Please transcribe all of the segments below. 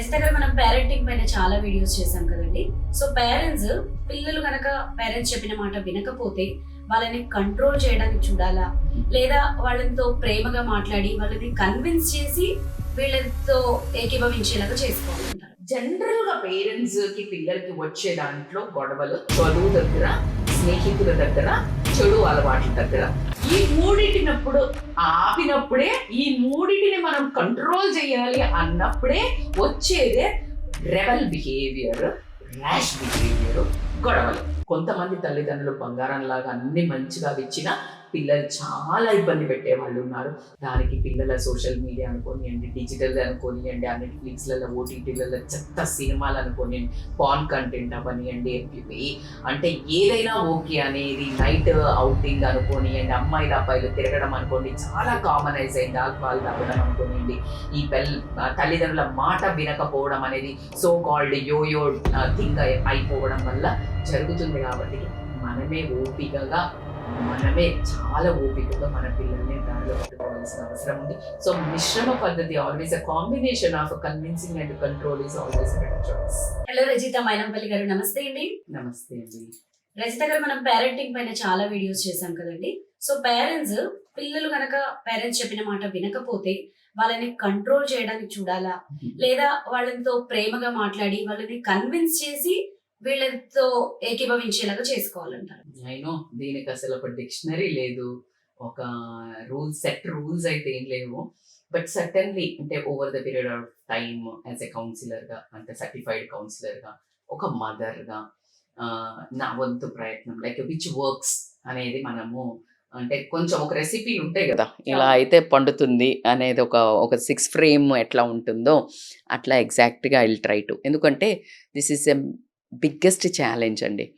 రజిత దగ్గర మనం పేరెంటింగ్ పైన చాలా వీడియోస్ చేశాం కదండి. సో పేరెంట్స్ పిల్లలు కనుక పేరెంట్స్ చెప్పిన మాట వినకపోతే వాళ్ళని కంట్రోల్ చేయడానికి చూడాలా? లేదా వాళ్ళతో ప్రేమగా మాట్లాడి వాళ్ళని కన్విన్స్ చేసి వీళ్ళతో ఏకీభవించేలాగా చేసుకోవాలంటారు. జనరల్గా పేరెంట్స్కి పిల్లలకి వచ్చే దాంట్లో గొడవలు చదువు దగ్గర స్నేహితుల దగ్గర చెడు అలవాట్ల దగ్గర ఈ మూడింటినప్పుడు ఆపినప్పుడే ఈ మూడింటిని మనం కంట్రోల్ చేయాలి అన్నప్పుడే వచ్చేదే రెబల్ బిహేవియర్ ర్యాష్ బిహేవియర్ గొడవలు. కొంతమంది తల్లిదండ్రులు బంగారం లాగా అన్ని మంచిగా ఇచ్చినా పిల్లలు చాలా ఇబ్బంది పెట్టే వాళ్ళు ఉన్నారు. దానికి పిల్లల సోషల్ మీడియా అనుకోనియండి డిజిటల్ అనుకోనియండి ఆ నెట్ఫ్లిక్స్లలో ఓటీటీలలో చెత్త సినిమాలు అనుకోనియండి పాన్ కంటెంట్ అవనియండి ఎంపీ అంటే ఏదైనా ఓకే అనేది నైట్ అవుటింగ్ అనుకోనియండి అమ్మాయిలు అబ్బాయిలు తిరగడం అనుకోండి చాలా కామనైజ్ అయింది. ఆల్కహాల్ తాగడం అనుకోనియండి. ఈ పెల్ తల్లిదండ్రుల మాట వినకపోవడం అనేది సో కాల్డ్ యోయో థింగ్ అయిపోవడం వల్ల జరుగుతుంది కాబట్టి మనమే ఓపికగా మనమే చాలా ఓపికగా మన పిల్లల్ని దారిలో పట్టుకోవాల్సిన అవసరం ఉంది. సో మిశ్రమ పద్ధతి always a combination of convincing and control is always better choice hello Rajitha Mainampalli garu నమస్తే అండి. నమస్తే అండి. రజిత గారు మనం పేరెంటింగ్ పైన చాలా వీడియోస్ చేశాం కదండి. సో పేరెంట్స్ పిల్లలు కనుక పేరెంట్స్ చెప్పిన మాట వినకపోతే వాళ్ళని కంట్రోల్ చేయడానికి చూడాలా? లేదా వాళ్ళతో ప్రేమగా మాట్లాడి వాళ్ళని కన్విన్స్ చేసి వీళ్ళతో ఏకీభవించేలాగా చేసుకోవాలంటారు. అయినో దీనికి అసలు ఒక డిక్షనరీ లేదు. ఒక రూల్స్ సెట్ రూల్స్ అయితే ఏం లేవు. బట్ సర్టన్లీ అంటే over the period of time as a కౌన్సిలర్గా అంటే సర్టిఫైడ్ కౌన్సిలర్గా ఒక మదర్గా నా వంతు ప్రయత్నం లైక్ విచ్ వర్క్స్ అనేది మనము అంటే కొంచెం ఒక రెసిపీలు ఉంటాయి కదా. ఇలా అయితే పండుతుంది అనేది ఒక ఒక సిక్స్ ఫ్రేమ్ ఎట్లా ఉంటుందో అట్లా ఎగ్జాక్ట్గా ఐ ట్రై టు ఎందుకంటే this is a biggest challenge అండి.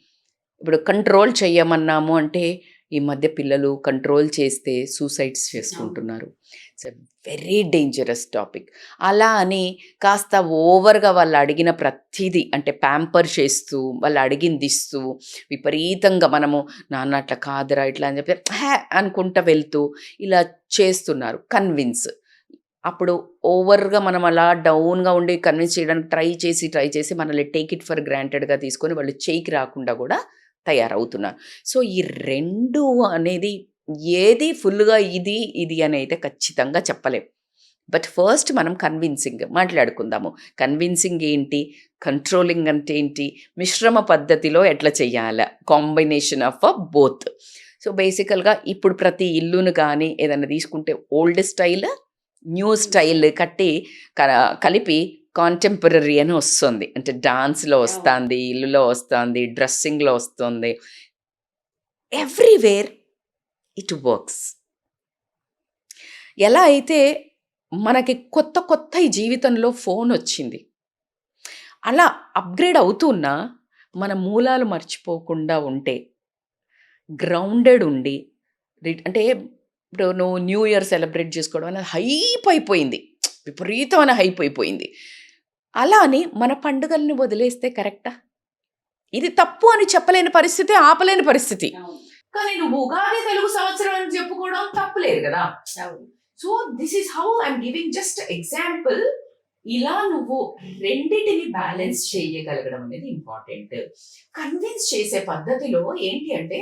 ఇప్పుడు కంట్రోల్ చేయమన్నాము అంటే ఈ మధ్య పిల్లలు కంట్రోల్ చేస్తే సూసైడ్స్ చేసుకుంటున్నారు. It's a very dangerous topic. అలా అని కాస్త ఓవర్గా వాళ్ళు అడిగిన ప్రతిదీ అంటే ప్యాంపర్ చేస్తూ వాళ్ళు అడిగింది ఇస్తూ విపరీతంగా మనము నాన్న అట్లా కాదురా ఇట్లా అని చెప్పి హ్యా అనుకుంటా వెళ్తూ ఇలా చేస్తున్నారు. కన్విన్స్. అప్పుడు ఓవర్గా మనం అలా డౌన్గా ఉండి కన్విన్స్ చేయడానికి ట్రై చేసి ట్రై చేసి మనల్ని టేక్ ఇట్ ఫర్ గ్రాంటెడ్గా తీసుకొని వాళ్ళు చేయికి రాకుండా కూడా తయారవుతున్నారు. సో ఈ రెండు అనేది ఏది ఫుల్గా ఇది ఇది అని అయితే ఖచ్చితంగా చెప్పలేం. బట్ ఫస్ట్ మనం కన్విన్సింగ్ మాట్లాడుకుందాము. కన్విన్సింగ్ ఏంటి? కంట్రోలింగ్ అంటే ఏంటి? మిశ్రమ పద్ధతిలో ఎట్లా చేయాలి combination of a both. So బేసికల్గా ఇప్పుడు ప్రతి ఇల్లును కానీ ఏదైనా తీసుకుంటే ఓల్డ్ స్టైల్ న్యూ స్టైల్ కట్టి క- కలిపి కాంటెంపరీ అని వస్తుంది. అంటే డాన్స్లో వస్తుంది ఇల్లులో వస్తుంది డ్రెస్సింగ్లో వస్తుంది. ఎవ్రీవేర్ ఇట్ వర్క్స్ ఎలా అయితే మనకి కొత్త కొత్త ఈ జీవితంలో ఫోన్ వచ్చింది. అలా అప్గ్రేడ్ అవుతున్నా మన మూలాలు మర్చిపోకుండా ఉంటే గ్రౌండెడ్ ఉండి అంటే ఇప్పుడు నువ్వు న్యూ ఇయర్ సెలబ్రేట్ చేసుకోవడం అనేది హైప్ అయిపోయింది. విపరీతమైన హైప్ అయిపోయింది. అలా అని మన పండుగల్ని వదిలేస్తే కరెక్టా? ఇది తప్పు అని చెప్పలేని పరిస్థితి ఆపలేని పరిస్థితి. కానీ నువ్వు ఉగాది తెలుగు సంవత్సరం అని చెప్పుకోవడం తప్పులేదు కదా? So this is how I'm giving just example ఇలా నువ్వు రెండిటిని బ్యాలెన్స్ చేయగలగడం అనేది ఇంపార్టెంట్. కన్విన్స్ చేసే పద్ధతిలో ఏంటి అంటే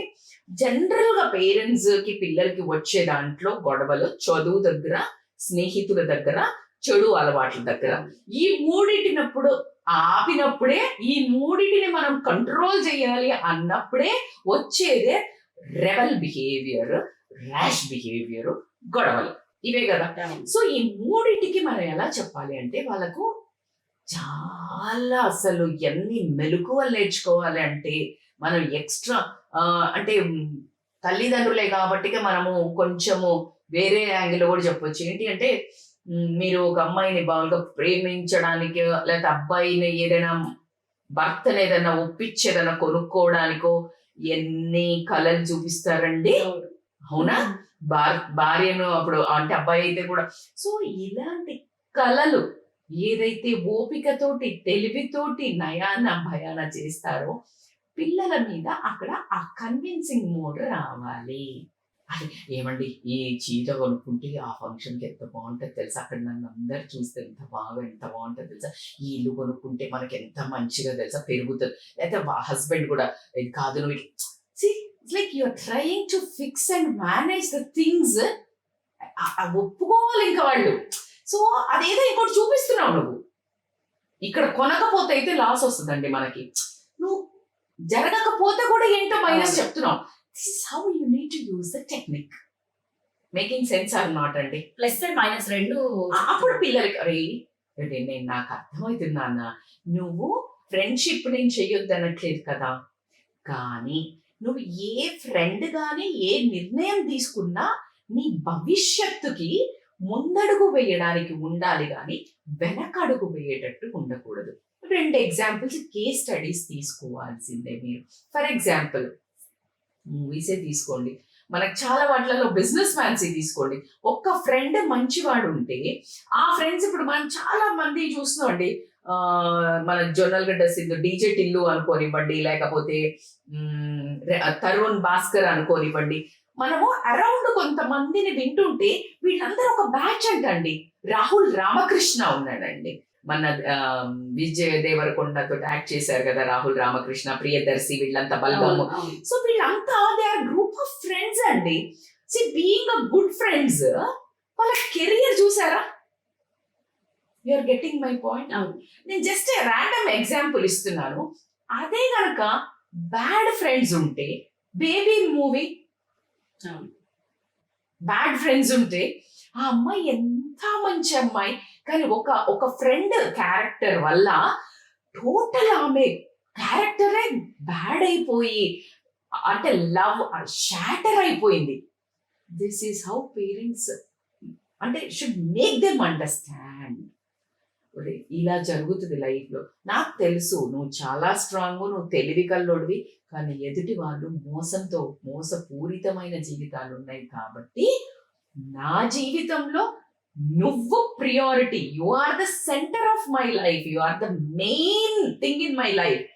జనరల్గా పేరెంట్స్కి పిల్లలకి వచ్చే దాంట్లో గొడవలు చదువు దగ్గర స్నేహితుల దగ్గర చెడు అలవాట్ల దగ్గర ఈ మూడింటినప్పుడు ఆపినప్పుడే ఈ మూడింటిని మనం కంట్రోల్ చేయాలి అన్నప్పుడే వచ్చేదే రెబల్ బిహేవియర్ ర్యాష్ బిహేవియర్ గొడవలు. ఇవే కదా. సో ఈ మూడింటికి మనం ఎలా చెప్పాలి అంటే వాళ్ళకు చాలా అసలు ఎన్ని మెలకువలు నేర్చుకోవాలి అంటే మనం ఎక్స్ట్రా అంటే తల్లిదండ్రులే కాబట్టి మనము కొంచెము వేరే యాంగిల్ కూడా చెప్పొచ్చు. ఏంటి అంటే మీరు ఒక అమ్మాయిని బాగా ప్రేమించడానికి లేకపోతే అబ్బాయిని ఏదైనా భర్తను ఏదైనా ఒప్పించి ఏదైనా కొనుక్కోవడానికో ఎన్ని కళలు చూపిస్తారండి? అవునా. భార్యను అప్పుడు అంటే అబ్బాయి అయితే కూడా. సో ఇలాంటి కళలు ఏదైతే ఓపికతోటి తెలివితోటి నయాన భయాన చేస్తారో పిల్లల మీద అక్కడ ఆ కన్విన్సింగ్ మోడ్ రావాలి. అది ఏమండి? ఈ చీర కొనుక్కుంటే ఆ ఫంక్షన్కి ఎంత బాగుంటుంది తెలుసా? అక్కడ నన్ను అందరు చూస్తే ఎంత బాగా ఎంత బాగుంటుంది తెలుసా? ఈ ఇల్లు కొనుక్కుంటే మనకి ఎంత మంచిగా తెలుసా? పెరుగుతుంది. లేకపోతే హస్బెండ్ కూడా ఇది కాదు నువ్వు it's like you're trying to fix and manage the things ఒప్పుకోవాలి ఇంకా వాళ్ళు. సో అదేదో ఇంకోటి చూపిస్తున్నావు నువ్వు. ఇక్కడ కొనకపోతే అయితే లాస్ వస్తుందండి మనకి. నువ్వు జరగకపోతే కూడా ఏంటో మైనస్. చెప్తున్నావు. This how you need to use the technique making sense or not అండి? ప్లస్ అండ్ మైనస్ రెండు అప్పుడు పిల్లలకి అరే అంటే నేను నాకు అర్థమవుతుంది నాన్న నువ్వు ఫ్రెండ్షిప్ నేను చెయ్యొద్దు అనట్లేదు కదా. కానీ నువ్వు ఏ ఫ్రెండ్ గాని ఏ నిర్ణయం తీసుకున్నా నీ భవిష్యత్తుకి ముందడుగు వేయడానికి ఉండాలి కానీ వెనకడుగు వేయేటట్టు ఉండకూడదు. రెండు ఎగ్జాంపుల్స్ కేస్ స్టడీస్ తీసుకోవాల్సిందే మీరు. ఫర్ ఎగ్జాంపుల్ మూవీసే తీసుకోండి. మనకు చాలా వాటిలలో బిజినెస్ మ్యాన్స్ తీసుకోండి. ఒక్క ఫ్రెండ్ మంచివాడు ఉంటే ఆ ఫ్రెండ్స్ ఇప్పుడు మనం చాలా మంది చూస్తున్నాం అండి. మన జొన్నల్ గడ్డ సింధు డీజే టిల్లు అనుకోనివ్వండి లేకపోతే తరుణ్ భాస్కర్ అనుకోనివ్వండి. మనము అరౌండ్ కొంతమందిని వింటుంటే వీళ్ళందరూ ఒక బ్యాచ్ అంటండి. రాహుల్ రామకృష్ణ ఉన్నాడండి. మన విజయ్ దేవరకొండతో యాక్ట్ చేశారు కదా రాహుల్ రామకృష్ణ ప్రియదర్శి వీళ్ళంతా బల్గము అవును. సో వీళ్ళంతా they are group of friends అండి. See being a good friends వాళ్ళ కెరియర్ చూసారా? You are getting my point అవును. నేను జస్ట్ ర్యాండమ్ ఎగ్జాంపుల్ ఇస్తున్నాను. అదే గనక బ్యాడ్ ఫ్రెండ్స్ ఉంటే బేబీ మూవీ బ్యాడ్ ఫ్రెండ్స్ ఉంటే ఆ అమ్మాయి ఎంత మంచి అమ్మాయి కానీ ఒక ఒక ఫ్రెండ్ క్యారెక్టర్ వల్ల టోటల్ ఆమె క్యారెక్టరే బ్యాడ్ అయిపోయి అంటే లవ్ షాటర్ అయిపోయింది. దిస్ ఈస్ హౌ పేరెంట్స్ అంటే షుడ్ మేక్ దెమ్ అండర్స్టాండ్ ఇలా జరుగుతుంది లైఫ్లో. నాకు తెలుసు నువ్వు చాలా స్ట్రాంగ్ నువ్వు తెలివి కల్లోడివి కానీ ఎదుటి వాళ్ళు మోసంతో మోసపూరితమైన జీవితాలు ఉన్నాయి కాబట్టి నా జీవితంలో నువ్వు priority you are the centre of my life you are the main thing in my life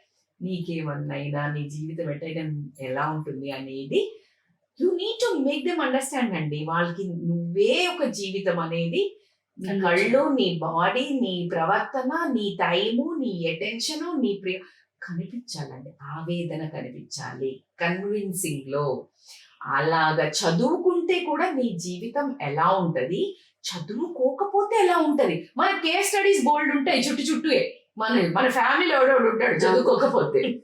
నీకేమన్నైనా నీ జీవితం ఎట్టయినా ఎలా ఉంటుంది అనేది you need to make them understand అండి. వాళ్ళకి నువ్వే ఒక జీవితం అనేది నీ కళ్ళు నీ బాడీ నీ ప్రవర్తన నీ టైము నీ అటెన్షన్ నీ ప్రియ కనిపించాలండి. ఆవేదన కనిపించాలి. కన్విన్సింగ్లో అలాగా చదువుకుంటే కూడా నీ జీవితం ఎలా ఉంటది? చదువుకోకపోతే ఎలా ఉంటది? మన కేస్ స్టడీస్ బోల్డ్ ఉంటాయి చుట్టూ చుట్టూ మన మన ఫ్యామిలీలో ఎవడోడు ఉంటాడు చదువుకోకపోతే.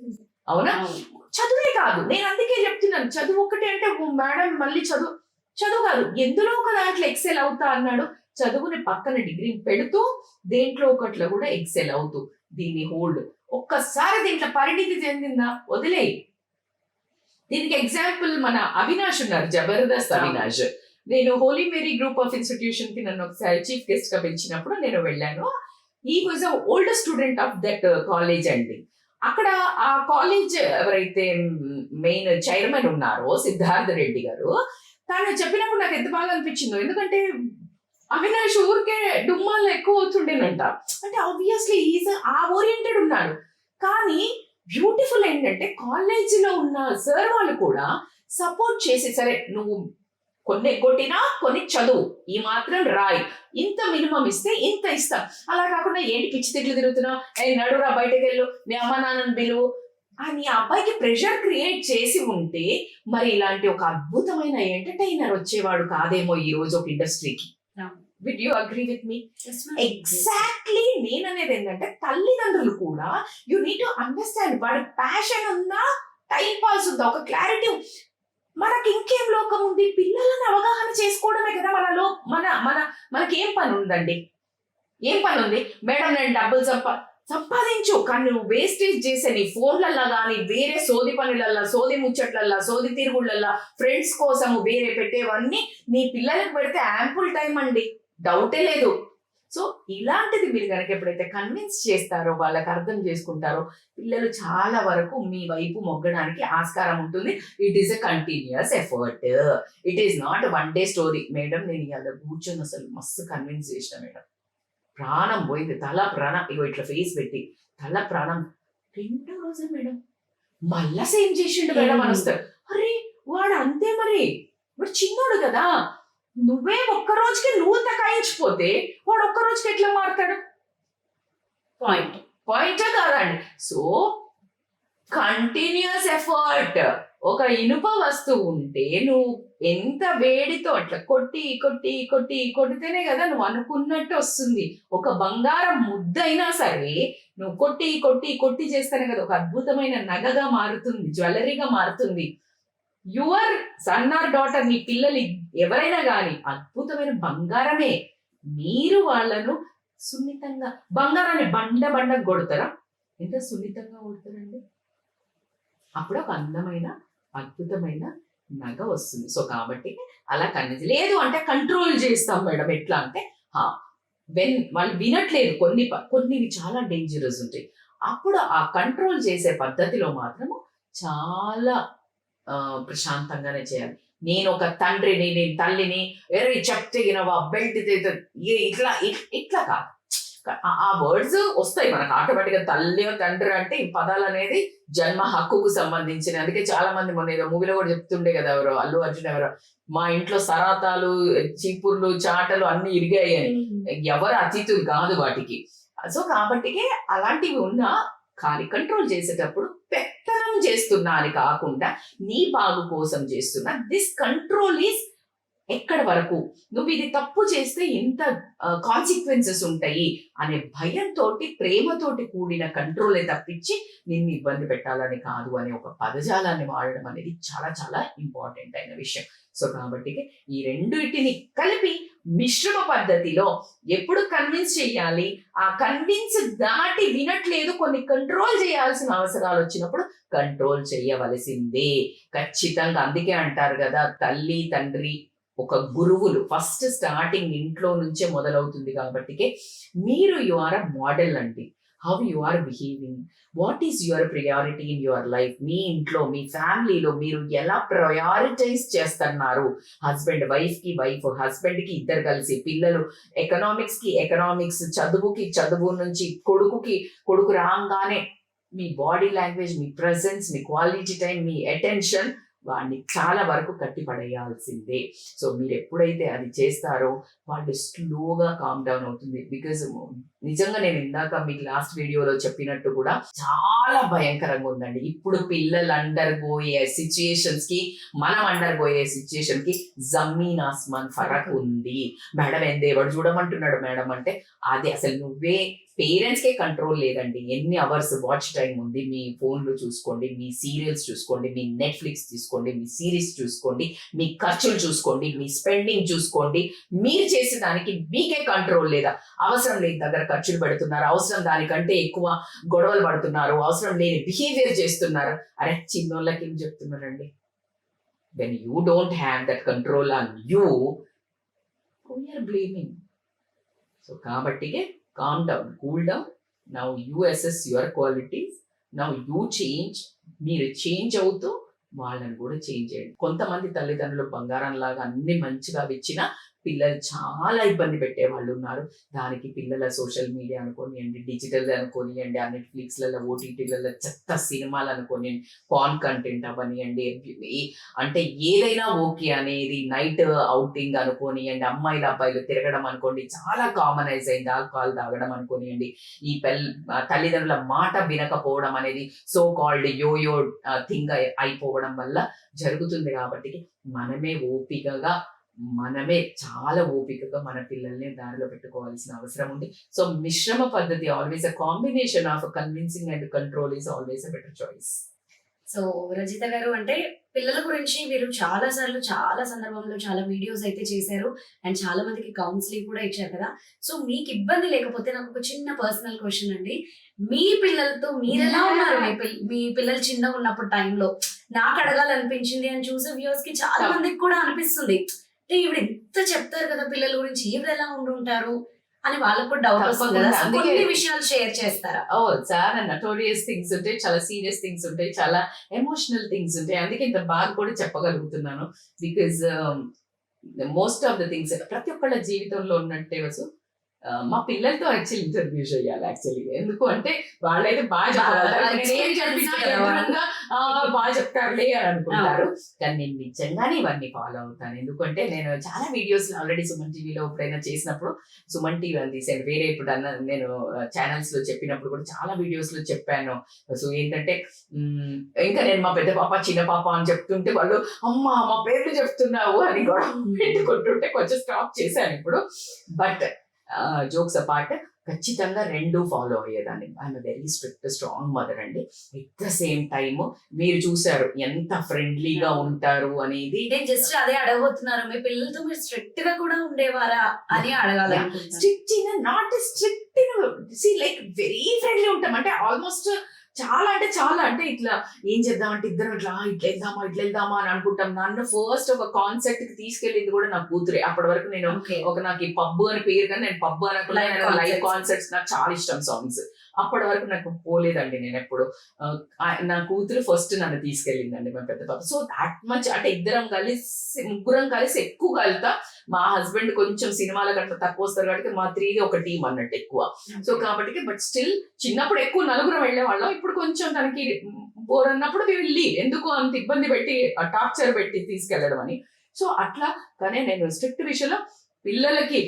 అవునా. చదువే కాదు. నేను అందుకే చెప్తున్నాను. చదువు ఒకటి అంటే మేడం మళ్ళీ చదువు చదువు కాదు. ఎందులో ఒక దాంట్లో ఎక్సెల్ అవుతా అన్నాడు? చదువుని పక్కన డిగ్రీ పెడుతూ దేంట్లో ఒకట్లో కూడా ఎక్సెల్ అవుతూ దీన్ని హోల్డ్ ఒక్కసారి దీంట్లో పరిణితి చెందిందా? వదిలేయి. దీనికి ఎగ్జాంపుల్ మన అవినాష్ ఉన్నారు జబర్దస్త్ అవినాష్. నేను హోలీ మేరీ గ్రూప్ ఆఫ్ ఇన్స్టిట్యూషన్కి నన్ను ఒకసారి చీఫ్ గెస్ట్గా పిలిచినప్పుడు నేను వెళ్ళాను. ఈ was a old student of that college అండి. అక్కడ ఆ కాలేజ్ ఎవరైతే మెయిన్ చైర్మన్ ఉన్నారో సిద్ధార్థ రెడ్డి గారు తాను చెప్పినప్పుడు నాకు ఎంత బాగా అనిపించిందో ఎందుకంటే అవినాష్ ఊరికే డుమ్మాల్లో ఎక్కువ అవుతుండేనంట అంటే ఆబ్వియస్లీ ఈజ్ ఆ ఓరియంటెడ్ ఉన్నాడు. కానీ బ్యూటిఫుల్ ఏంటంటే కాలేజీలో ఉన్న సార్ వాళ్ళు కూడా సపోర్ట్ చేసి సరే నువ్వు కొన్ని కొట్టినా కొన్ని చదువు ఈ మాత్రం రాయి. ఇంత మినిమం ఇస్తే ఇంత ఇస్తాం. అలా కాకుండా ఏంటి పిచ్చి తిట్లు తిరుగుతున్నావు ఏ నడురా బయటకు వెళ్ళు. మీ అమ్మ నాన్నని పిలువు అని ఆ అబ్బాయికి ప్రెషర్ క్రియేట్ చేసి ఉంటే మరి ఇలాంటి ఒక అద్భుతమైన ఎంటర్టైనర్ వచ్చేవాడు కాదేమో ఈ రోజు ఒక ఇండస్ట్రీకి would you agree with me. Exactly నేననేది ఏంటంటే తల్లిదండ్రులు కూడా యు నీడ్ టు అండర్స్టాండ్ వాడి ప్యాషన్ ఉందా టైం పాస్ ఉందా. ఒక క్లారిటీ మనకి ఇంకేం లోకం ఉంది? పిల్లలను అవగాహన చేసుకోవడమే కదా మనలో మన మన మనకి ఏం పని ఉందండి? ఏం పని ఉంది? మేడం నేను డబ్బులు సంపా సంపాదించు కానీ నువ్వు వేస్టేజ్ చేసే నీ ఫోన్లల్లా కానీ వేరే సోది పనులల్లా సోది ముచ్చట్లల్లా సోది తిరుగుళ్ళల్లా ఫ్రెండ్స్ కోసం వేరే పెట్టేవన్నీ నీ పిల్లలకు పెడితే యాంపుల్ టైం అండి. డౌటే లేదు. సో ఇలాంటిది మీరు కనుక ఎప్పుడైతే కన్విన్స్ చేస్తారో వాళ్ళకి అర్థం చేసుకుంటారో పిల్లలు చాలా వరకు మీ వైపు మొగ్గడానికి ఆస్కారం ఉంటుంది. It is a continuous effort it is not one day story madam నేను ఇవాళ కూర్చొని అసలు మస్తు కన్విన్స్ చేసిన మేడం. ప్రాణం పోయింది. తల ప్రాణం ఇగో ఇట్లా ఫేస్ పెట్టి తల ప్రాణం. రెండో రోజే మేడం మళ్ళా సేమ్ చేసిండు మేడం అని వస్తారు అరే వాడు అంతే మరి. ఇప్పుడు చిన్నోడు కదా. నువ్వే ఒక్క రోజుకి నువ్వు తకాయించిపోతే వాడు ఒక్క రోజుకి ఎట్లా మారుతాడు? పాయింట్ పాయింట్ కాదండి. సో కంటిన్యూస్ ఎఫర్ట్ ఒక ఇనుప వస్తువు ఉంటే నువ్వు ఎంత వేడితో అట్లా కొట్టి కొట్టి కొట్టి కొడితేనే కదా నువ్వు అనుకున్నట్టు వస్తుంది. ఒక బంగారం ముద్దైనా సరే నువ్వు కొట్టి కొట్టి కొట్టి చేస్తేనే కదా ఒక అద్భుతమైన నగగా మారుతుంది జ్యువెలరీగా మారుతుంది. యువర్ సన్ ఆర్ డాటర్ మీ పిల్లలు ఎవరైనా కానీ అద్భుతమైన బంగారమే మీరు వాళ్ళను సున్నితంగా బంగారాన్ని బండ బండ కొడతారా? ఎంత సున్నితంగా కొడతారండి? అప్పుడు ఒక అందమైన అద్భుతమైన నగ వస్తుంది. సో కాబట్టి అలా కన్నది లేదు అంటే కంట్రోల్ చేస్తాం మేడం. ఎట్లా అంటే వెన్ వాళ్ళు వినట్లేదు. కొన్ని ప- కొన్ని చాలా డేంజరస్ ఉంటాయి. అప్పుడు ఆ కంట్రోల్ చేసే పద్ధతిలో మాత్రము చాలా ప్రశాంతంగానే చేయాలి. నేను ఒక తండ్రిని నేను తల్లిని ఎరే చెప్తే వినవా బెల్ట్ ఇట్లా ఇట్- ఇట్లా కాదు. ఆ- వర్డ్స్ వస్తాయి మనకు ఆటోమేటిక్గా తల్లి తండ్రి అంటే ఈ పదాలు అనేది జన్మ హక్కుకు సంబంధించిన అందుకే చాలా మంది మొన్న ఏదో మూవీలో కూడా చెప్తుండే కదా ఎవరో అల్లు అర్జున్ ఎవరో మా ఇంట్లో సరాతాలు చీపుర్లు చాటలు అన్ని ఇరిగాయి అని. ఎవరు అతీతులు కాదు వాటికి. సో కాబట్టి అలాంటివి ఉన్నా కానీ కంట్రోల్ చేసేటప్పుడు చేస్తున్నా అని కాకుండా నీ బాగు కోసం చేస్తున్నా దిస్ కంట్రోల్ ఈస్ ఎక్కడ వరకు? నువ్వు ఇది తప్పు చేస్తే ఎంత కాన్సిక్వెన్సెస్ ఉంటాయి అనే భయంతో ప్రేమతోటి కూడిన కంట్రోలే తప్పించి నిన్ను ఇబ్బంది పెట్టాలని కాదు అనే ఒక పదజాలాన్ని వాడడం అనేది చాలా చాలా ఇంపార్టెంట్ అయిన విషయం. సో కాబట్టి ఈ రెండింటిని కలిపి మిశ్రమ పద్ధతిలో ఎప్పుడు కన్విన్స్ చేయాలి ఆ కన్విన్స్ దాటి వినట్లేదు కొన్ని కంట్రోల్ చేయాల్సిన అవసరాలు వచ్చినప్పుడు కంట్రోల్ చేయవలసిందే ఖచ్చితంగా అందుకే అంటారు కదా తల్లి తండ్రి ఒక గురువులు ఫస్ట్ స్టార్టింగ్ ఇంట్లో నుంచే మొదలవుతుంది కాబట్టి మీరు యు ఆర్ అ మోడల్ అండి. How you are behaving what is your priority in your life మీ ఇంట్లో మీ ఫ్యామిలీలో మీరు ఎలా ప్రయారిటైజ్ చేస్తున్నారు? హస్బెండ్ వైఫ్కి వైఫ్ హస్బెండ్కి ఇద్దరు కలిసి పిల్లలు ఎకనామిక్స్కి ఎకనామిక్స్ చదువుకి చదువు నుంచి కొడుకుకి కొడుకు రాగానే మీ బాడీ లాంగ్వేజ్ మీ ప్రజెన్స్ మీ క్వాలిటీ టైం మీ అటెన్షన్ వాడిని చాలా వరకు కట్టి పడేయాల్సిందే సో మీరు ఎప్పుడైతే అది చేస్తారో వాళ్ళు స్లోగా కామ్ డౌన్ అవుతుంది. బికాజ్ నిజంగా నేను ఇందాక మీకు లాస్ట్ వీడియోలో చెప్పినట్టు కూడా చాలా భయంకరంగా ఉందండి. ఇప్పుడు పిల్లలు అండర్ పోయే సిచ్యుయేషన్స్కి మనం అండర్ పోయే సిచ్యుయేషన్కి జమీన్ ఆస్మాన్ ఫరక్ ఉంది. మేడం ఎంత ఎవడు చూడమంటున్నాడు మేడం అంటే అది అసలు నువ్వే పేరెంట్స్ కే కంట్రోల్ లేదండి. ఎన్ని అవర్స్ వాచ్ టైం ఉంది మీ ఫోన్లు చూసుకోండి మీ సీరియల్స్ చూసుకోండి మీ నెట్ఫ్లిక్స్ తీసుకోండి మీ సిరీస్ చూసుకోండి మీ ఖర్చులు చూసుకోండి మీ స్పెండింగ్ చూసుకోండి. మీరు చేసే దానికి మీకే కంట్రోల్ లేదా? అవసరం లేని దగ్గర ఖర్చులు పెడుతున్నారు అవసరం దానికంటే ఎక్కువ గొడవలు పడుతున్నారు అవసరం లేని బిహేవియర్ చేస్తున్నారు. అరే చిన్నోళ్ళకి ఏం చెప్తున్నారండి? When you don't have that control on you we are blaming so కాబట్టి calm down cool down now you assess your qualities now you change మీరు చేంజ్ అవుతూ వాళ్ళని కూడా చేంజ్ చేయండి. కొంతమంది తల్లిదండ్రులు బంగారం లాగా అన్ని మంచిగా ఇచ్చిన పిల్లలు చాలా ఇబ్బంది పెట్టే వాళ్ళు ఉన్నారు. దానికి పిల్లల సోషల్ మీడియా అనుకోనియండి డిజిటల్ అనుకోనియండి ఆ నెట్ఫ్లిక్స్లలో ఓటీటీలలో చెత్త సినిమాలు అనుకోనియండి పాన్ కంటెంట్ అవనియండి అంటే ఏదైనా ఓకే అనేది నైట్ అవుటింగ్ అనుకోనియండి అమ్మాయిలు అబ్బాయిలు తిరగడం అనుకోండి చాలా కామనైజ్ అయింది. ఆల్కహాల్ తాగడం అనుకోనియండి. ఈ పెల్ తల్లిదండ్రుల మాట వినకపోవడం అనేది సో కాల్డ్ యోయో థింగ్ అయిపోవడం వల్ల జరుగుతుంది కాబట్టి మనమే ఓపికగా మనమే చాలా ఓపికగా మన పిల్లల్ని దారిలో పెట్టుకోవాల్సిన అవసరం ఉంది. సో మిశ్రమ పద్ధతి always a combination of convincing and control is always a better choice so Rajitha గారు అంటే పిల్లల గురించి మీరు చాలా సార్లు చాలా సందర్భంలో చాలా వీడియోస్ అయితే చేశారు అండ్ చాలా మందికి కౌన్సిలింగ్ కూడా ఇచ్చారు కదా. సో మీకు ఇబ్బంది లేకపోతే నాకు ఒక చిన్న పర్సనల్ క్వశ్చన్ అండి. మీ పిల్లలతో మీరు ఎలా ఉన్నారు? మీ పిల్ల- మీ పిల్లలు చిన్నగా ఉన్నప్పుడు టైంలో నాకు అడగాలనిపించింది అని చూసే వ్యూస్కి చాలా మందికి కూడా అనిపిస్తుంది. అంటే ఎంత చెప్తారు కదా పిల్లల గురించి? ఈవిడ ఎలా ఉండుంటారు? అని వాళ్ళకు కూడా డౌట్ వస్తుంది కదా. కొన్ని విషయాలు షేర్ చేస్తారా? ఓ చాలా నటోరియస్ థింగ్స్ ఉంటాయి చాలా సీరియస్ థింగ్స్ ఉంటాయి చాలా ఎమోషనల్ థింగ్స్ ఉంటాయి. అందుకే ఇంత బాగా కూడా చెప్పగలుగుతున్నాను. Because most of the things ప్రతి ఒక్కళ్ళ జీవితంలో ఉన్నట్టే వసు. ఆ, మా పిల్లలతో యాక్చువల్లీ ఇంటర్వ్యూ చేయాలి యాక్చువల్లీ ఎందుకు అంటే వాళ్ళైతే బాగా. బాగా చెప్తారులే అని అనుకుంటారు. కానీ నేను నిజంగానే ఇవన్నీ ఫాలో అవుతాను. ఎందుకంటే నేను చాలా వీడియోస్ ఆల్రెడీ సుమన్ టీవీలో ఎప్పుడైనా చేసినప్పుడు సుమన్ టీవీ అని తీసాను వేరే ఇప్పుడు అన్న నేను ఛానల్స్లో చెప్పినప్పుడు కూడా చాలా వీడియోస్లో చెప్పాను. సో ఏంటంటే ఇంకా నేను మా పెద్ద పాప చిన్న పాప అని చెప్తుంటే వాళ్ళు అమ్మా మా పేర్లు చెప్తున్నావు అని కూడా పెట్టుకుంటుంటే కొంచెం స్టాప్ చేశాను ఇప్పుడు. బట్ జోక్స్ అపార్ట్ ఖచ్చితంగా రెండు ఫాలో అయ్యేదాన్ని. I'm very strict strong mother అండి. ఎట్ ద సేమ్ టైమ్ మీరు చూసారు ఎంత ఫ్రెండ్లీగా ఉంటారు అనేది. నేను జస్ట్ అదే అడగబోతున్నారు. మీ పిల్లలతో మీరు స్ట్రిక్ట్గా కూడా ఉండేవారా అని అడగాలనుకుంటున్నాను strict not strict see like very friendly ఉంటాం. అంటే ఆల్మోస్ట్ చాలా అంటే చాలా అంటే ఇట్లా ఏం చేద్దాం అంటే ఇద్దరం ఇట్లా "ఆ, ఇట్లా వెళ్దామా ఇట్లా వెళ్దామా అని అనుకుంటాం. నన్ను ఫస్ట్ ఒక కాన్సెప్ట్కి తీసుకెళ్ళింది కూడా నా కూతురే. అప్పటి వరకు నేను ఒక నాకు ఈ పబ్బు అని పేరు కానీ నేను పబ్బు అనకుండా లైవ్. కాన్సర్ట్స్ నాకు చాలా ఇష్టం సాంగ్స్ అప్పటి వరకు నాకు పోలేదండి నేను ఎప్పుడు. నా కూతురు ఫస్ట్ నన్ను తీసుకెళ్ళిందండి మా పెద్ద పాప. సో దాట్ మచ్ అంటే ఇద్దరం కలిసి ముగ్గురం కలిసి ఎక్కువ కలుతా మా హస్బెండ్ కొంచెం సినిమాల కంటే తక్కువ వస్తారు కాబట్టి మా త్రీది ఒక టీం అన్నట్టు ఎక్కువ. సో కాబట్టి బట్ స్టిల్ చిన్నప్పుడు ఎక్కువ నలుగురం వెళ్ళే వాళ్ళం ఇప్పుడు కొంచెం తనకి బోర్ అన్నప్పుడు వెళ్ళి ఎందుకు అంత ఇబ్బంది పెట్టి టార్చర్ పెట్టి తీసుకెళ్ళడం అని. సో అట్లా కానీ నేను స్ట్రిక్ట్ విషయంలో పిల్లలకి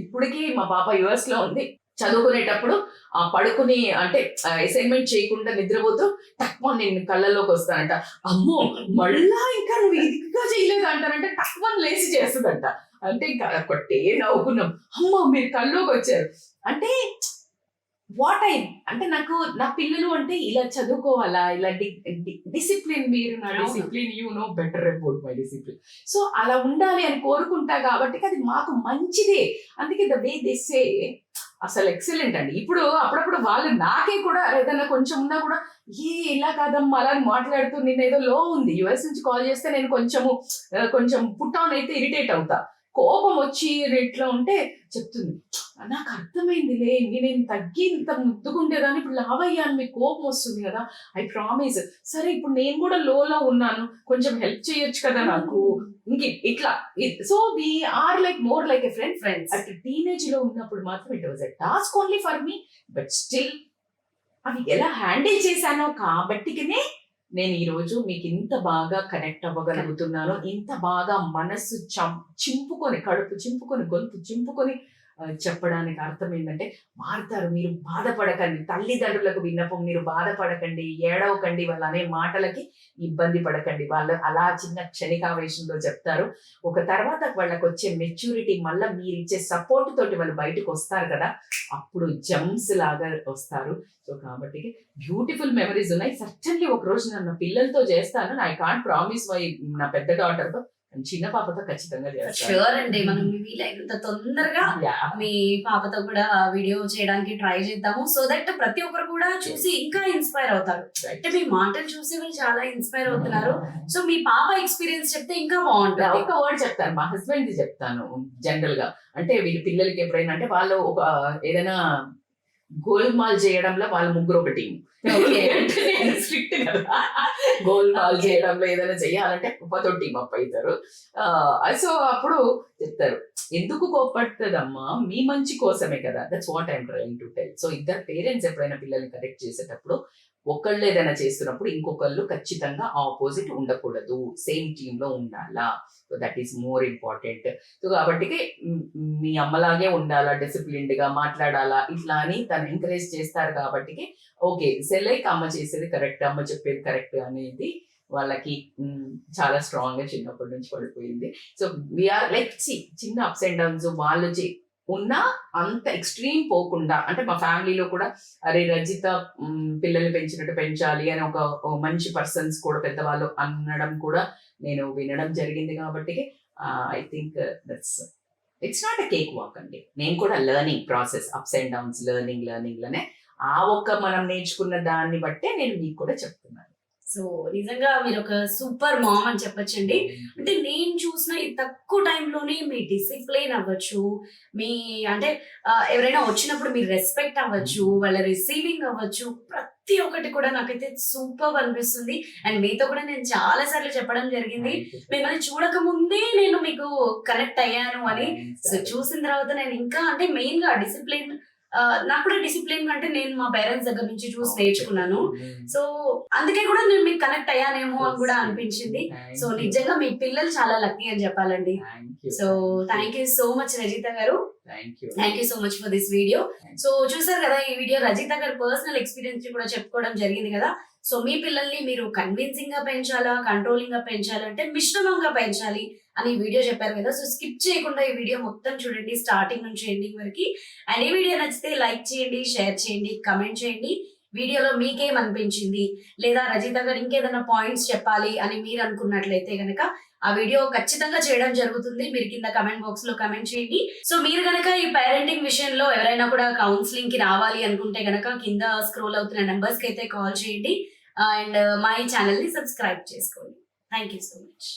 ఇప్పటికీ మా పాప యుఎస్లో ఉంది. చదువుకునేటప్పుడు ఆ పడుకుని అంటే అసైన్మెంట్ చేయకుండా నిద్రపోతూ తక్కువ నేను కళ్ళలోకి వస్తానంట. అమ్మో మళ్ళా ఇంకా నువ్వు ఇదిగా చేయలేదు అంటానంటే తక్కువ లేచి చేస్తుందంట. అంటే ఇంకా కొట్టే నవ్వుకున్నాం. అమ్మో మీరు కల్లోకి వచ్చారు. అంటే వాట్ ఐ అంటే నాకు నా పిల్లలు అంటే ఇలా చదువుకోవాలా? ఇలా డిసిప్లిన్ మీరు నా. Discipline you know better about my discipline so అలా ఉండాలి అని కోరుకుంటా కాబట్టి అది మాకు మంచిదే. అందుకే ద వే దిసే అసలు ఎక్సలెంట్ అండి. ఇప్పుడు అప్పుడప్పుడు వాళ్ళు నాకే కూడా ఏదైనా కొంచెం ఉన్నా కూడా ఏ ఇలా కాదమ్మా అలా మాట్లాడుతూ నిన్న ఏదో లో ఉంది. యుఎస్ నుంచి కాల్ చేస్తే నేను కొంచెము కొంచెం పుట్ ఆన్ అయితే ఇరిటేట్ అవుతా. కోపం వచ్చి ఇట్లా ఉంటే చెప్తుంది నాకు అర్థమైందిలే నేను తగ్గి ఇంత ముద్దుకుంటేదాన్ని ఇప్పుడు లావయ్యాను మీకు కోపం వస్తుంది కదా ఐ ప్రామిస్ సరే ఇప్పుడు నేను కూడా లోలో ఉన్నాను కొంచెం హెల్ప్ చేయొచ్చు కదా నాకు. ఇట్లా so we are like more like a friend friends at టీనేజ్లో ఉన్నప్పుడు మాత్రం it was a task only for me but still అవి ఎలా హ్యాండిల్ చేశానో కాబట్టికనే నేను ఈ రోజు మీకు ఇంత బాగా కనెక్ట్ అవ్వగలుగుతున్నాను ఇంత బాగా మనస్సు చం- చింపుకొని కడుపు చింపుకొని గొంతు చింపుకొని చెప్పడానికి అర్థం ఏంటంటే మారుతారు మీరు బాధపడకండి. తల్లిదండ్రులకు విన్నపం మీరు బాధపడకండి ఏడవకండి వాళ్ళు అనే మాటలకి ఇబ్బంది పడకండి. వాళ్ళు అలా చిన్న క్షణికావేశంలో చెప్తారు. ఒక తర్వాత వాళ్ళకి వచ్చే మెచ్యూరిటీ మళ్ళీ మీరు ఇచ్చే సపోర్ట్ తోటి వాళ్ళు బయటకు వస్తారు కదా అప్పుడు జమ్స్ లాగా వస్తారు. సో కాబట్టి బ్యూటిఫుల్ మెమరీస్ ఉన్నాయి. సర్టన్లీ ఒక రోజు నన్ను పిల్లలతో చేస్తాను. ఐ కాంట్ ప్రామిస్ మై నా పెద్ద డాటర్తో. చిన్న పాపతో ఖచ్చితంగా షూర్ అండి. మనం వీలైనంత తొందరగా. మీ పాపతో కూడా వీడియో చేయడానికి ట్రై చేద్దాము. సో దట్ ప్రతి ఒక్కరు కూడా చూసి ఇంకా ఇన్స్పైర్ అవుతారు. అంటే మీ మాటలు చూసి వాళ్ళు చాలా ఇన్స్పైర్ అవుతున్నారు. సో మీ పాప ఎక్స్పీరియన్స్ చెప్తే ఇంకా బాగుంటుంది. ఒక వర్డ్ చెప్తాను. మా హస్బెండ్ చెప్తాను జనరల్గా. అంటే వీళ్ళ పిల్లలకి ఎప్పుడైనా అంటే వాళ్ళు ఒక ఏదైనా గోల్మాల్ చేయడంలో వాళ్ళ ముగ్గురు ఒక టీం. స్ట్రిక్ట్ కదా. గోల్మాల్. చేయడంలో ఏదైనా చేయాలంటే కుప్పతో టీం అప్ అవుతారు. సో అప్పుడు చెప్తారు ఎందుకు కోపడుతుందమ్మా మీ మంచి కోసమే కదా. That's what I'm trying to tell so ఇద్దరు పేరెంట్స్ ఎప్పుడైనా పిల్లల్ని కరెక్ట్ చేసేటప్పుడు ఒకళ్ళు ఏదైనా చేస్తున్నప్పుడు ఇంకొకళ్ళు ఖచ్చితంగా ఆపోజిట్ ఉండకూడదు. సేమ్ టీంలో ఉండాలా? So that is more important so కాబట్టి మీ అమ్మలాగే ఉండాలా? డిసిప్లిన్డ్గా మాట్లాడాలా? ఇట్లా అని తను ఎంకరేజ్ చేస్తారు కాబట్టి ఓకే సెలైక్ అమ్మ చేసేది కరెక్ట్ అమ్మ చెప్పేది కరెక్ట్ అనేది వాళ్ళకి చాలా స్ట్రాంగ్గా చిన్నప్పటి నుంచి పడిపోయింది. సో వీఆర్ లైక్ చిన్న అప్స్ అండ్ డౌన్స్ వాళ్ళు చే- ఉన్నా అంత ఎక్స్ట్రీమ్ పోకుండా అంటే మా ఫ్యామిలీలో కూడా అరే రజిత పిల్లల్ని పెంచినట్టు పెంచాలి అని ఒక ఒక మంచి పర్సన్స్ కూడా పెద్దవాళ్ళు అనడం కూడా నేను వినడం జరిగింది కాబట్టి I think that's it's not a cakewalk అండి. నేను కూడా learning process ups and downs learning లెర్నింగ్లోనే ఆ ఒక్క మనం నేర్చుకున్న దాన్ని బట్టే నేను మీకు కూడా చెప్తున్నాను. సో నిజంగా మీరు ఒక సూపర్ మామ్ అని చెప్పొచ్చండి. అంటే నేను చూసిన ఈ తక్కువ టైంలోనే మీ డిసిప్లిన్ అవ్వచ్చు మీ అంటే ఎవరైనా వచ్చినప్పుడు మీ రెస్పెక్ట్ అవ్వచ్చు వాళ్ళ రిసీవింగ్ అవ్వచ్చు ప్రతి ప్రతి ఒక్కటి కూడా నాకైతే సూపర్ అనిపిస్తుంది. అండ్ మీతో కూడా నేను చాలా సార్లు చెప్పడం జరిగింది. మిమ్మల్ని చూడక ముందే నేను మీకు కనెక్ట్ అయ్యాను అని. సో చూసిన తర్వాత నేను ఇంకా అంటే మెయిన్గా డిసిప్లిన్ నాకు కూడా డిసిప్లిన్ అంటే నేను మా పేరెంట్స్ దగ్గర నుంచి చూసి నేర్చుకున్నాను. సో అందుకే కూడా నేను మీకు కనెక్ట్ అయ్యానేమో అని కూడా అనిపించింది. సో నిజంగా మీ పిల్లలు చాలా లక్కీ అని చెప్పాలండి. So thank you so much Rajitha గారు. Thank you thank you so much for this video so చూసారు కదా ఈ వీడియో రజిత గారి పర్సనల్ ఎక్స్పీరియన్స్ కూడా చెప్పుకోవడం జరిగింది కదా. సో మీ పిల్లల్ని మీరు కన్విన్సింగ్గా పెంచాలా కంట్రోలింగ్గా పెంచాలంటే మిశ్రమంగా పెంచాలి. అని వీడియో చెప్పారు కదా. సో స్కిప్ చేయకుండా ఈ వీడియో మొత్తం చూడండి స్టార్టింగ్ నుంచి ఎండింగ్ వరకు. అండ్ ఈ వీడియో నచ్చితే లైక్ చేయండి షేర్ చేయండి కమెంట్ చేయండి. వీడియోలో మీకేం అనిపించింది లేదా రజిత గారు ఇంకేదైనా పాయింట్స్ చెప్పాలి అని మీరు అనుకున్నట్లయితే గనక ఆ వీడియో ఖచ్చితంగా చేయడం జరుగుతుంది. మీరు కింద కమెంట్ బాక్స్లో కమెంట్ చేయండి. సో మీరు గనక ఈ పేరెంటింగ్ విషయంలో ఎవరైనా కూడా కౌన్సిలింగ్కి రావాలి అనుకుంటే గనక కింద స్క్రోల్ అవుతున్న నెంబర్స్కి అయితే కాల్ చేయండి. అండ్ మా ఈ ఛానల్ని సబ్స్క్రైబ్ చేసుకోండి. Thank you so much